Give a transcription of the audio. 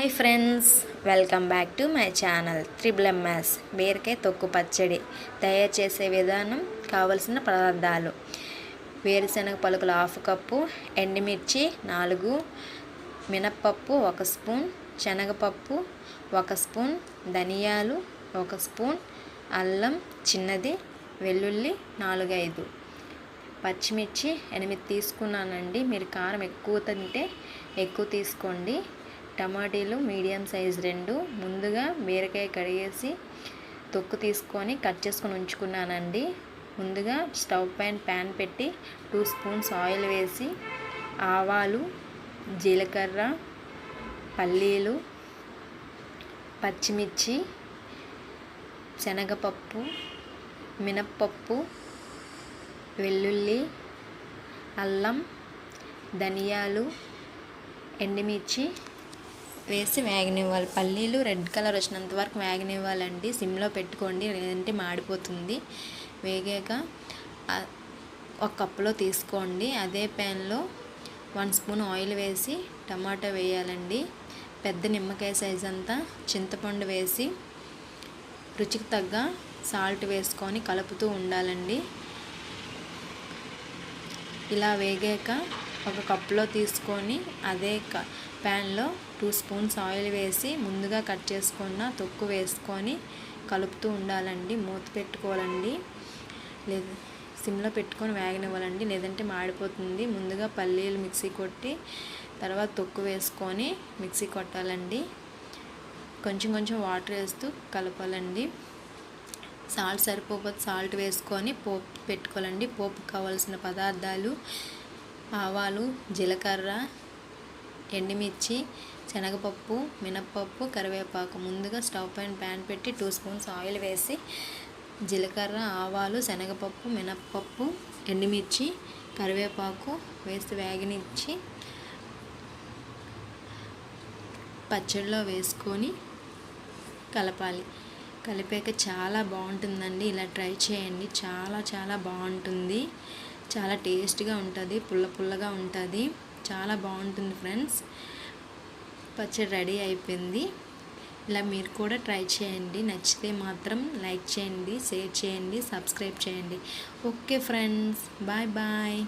Hi friends welcome back to my channel triple M S బీరకాయ తొక్కు పచ్చడి. తయారు చేసే విధానం కావలసిన పదార్థాలు. వేరుశనగ పలుకులు హాఫ్ కప్పు ఎండుమిర్చి నాలుగు మినప్పప్పు ఒక స్పూన్ శనగపప్పు ఒక స్పూన్ ధనియాలు ఒక స్పూన్ అల్లం చిన్నది వెల్లుల్లి నాలుగు ఐదు పచ్చిమిర్చి ఎనిమిది తీసుకున్నానండి. మీరు కారం ఎక్కువ తింటే ఎక్కువ తీసుకోండి. టమాటీలు మీడియం సైజ్ రెండు. ముందుగా బీరకాయ కడిగేసి తొక్కు తీసుకొని కట్ చేసుకొని ఉంచుకున్నానండి. ముందుగా స్టవ్ పైన ప్యాన్ పెట్టి టూ స్పూన్స్ ఆయిల్ వేసి ఆవాలు జీలకర్ర పల్లీలు పచ్చిమిర్చి శనగపప్పు మినప్పప్పు వెల్లుల్లి అల్లం ధనియాలు ఎండుమిర్చి వేసి వేగనివ్వాలి పల్లీలు రెడ్ కలర్ వచ్చినంత వరకు వేగనివ్వాలండి సిమ్లో పెట్టుకోండి. లేదంటే మాడిపోతుంది. వేగాక ఒక కప్పులో తీసుకోండి. అదే ప్యాన్లో వన్ స్పూన్ ఆయిల్ వేసి టమాటా వేయాలండి. పెద్ద నిమ్మకాయ సైజ్ అంతా చింతపండు వేసి రుచికి తగ్గ సాల్ట్ వేసుకొని కలుపుతూ ఉండాలండి. ఇలా వేగాక ఒక కప్లో తీసుకొని అదే క ప్యాన్లో టూ స్పూన్స్ ఆయిల్ వేసి ముందుగా కట్ చేసుకున్న తొక్కు వేసుకొని కలుపుతూ ఉండాలండి. మూత పెట్టుకోవాలండి. లేదు సిమ్లో పెట్టుకొని వేగనివ్వాలండి. లేదంటే మాడిపోతుంది. ముందుగా పల్లీలు మిక్సీ కొట్టి తర్వాత తొక్కు వేసుకొని మిక్సీ కొట్టాలండి. కొంచెం కొంచెం వాటర్ వేస్తూ కలపాలండి. సాల్ట్ సరిపోకపోతే సాల్ట్ వేసుకొని పోపు పెట్టుకోవాలండి. పోపు కావాల్సిన పదార్థాలు ఆవాలు జీలకర్ర ఎండుమిర్చి శనగపప్పు మినప్పప్పు కరివేపాకు. ముందుగా స్టవ్ పైన ప్యాన్ పెట్టి టూ స్పూన్స్ ఆయిల్ వేసి జీలకర్ర ఆవాలు శనగపప్పు మినప్పప్పు ఎండుమిర్చి కరివేపాకు వేసి వేగనిచ్చి పచ్చడిలో వేసుకొని కలపాలి. కలిపాక చాలా బాగుంటుందండి. ఇలా ట్రై చేయండి. చాలా చాలా బాగుంటుంది. చాలా టేస్ట్గా ఉంటుంది పుల్ల పుల్లగా ఉంటుంది. చాలా బాగుంటుంది ఫ్రెండ్స్. పచ్చడి రెడీ అయిపోయింది. ఇలా మీరు కూడా ట్రై చేయండి. నచ్చితే మాత్రం లైక్ చేయండి షేర్ చేయండి సబ్స్క్రైబ్ చేయండి. Okay friends. Bye bye.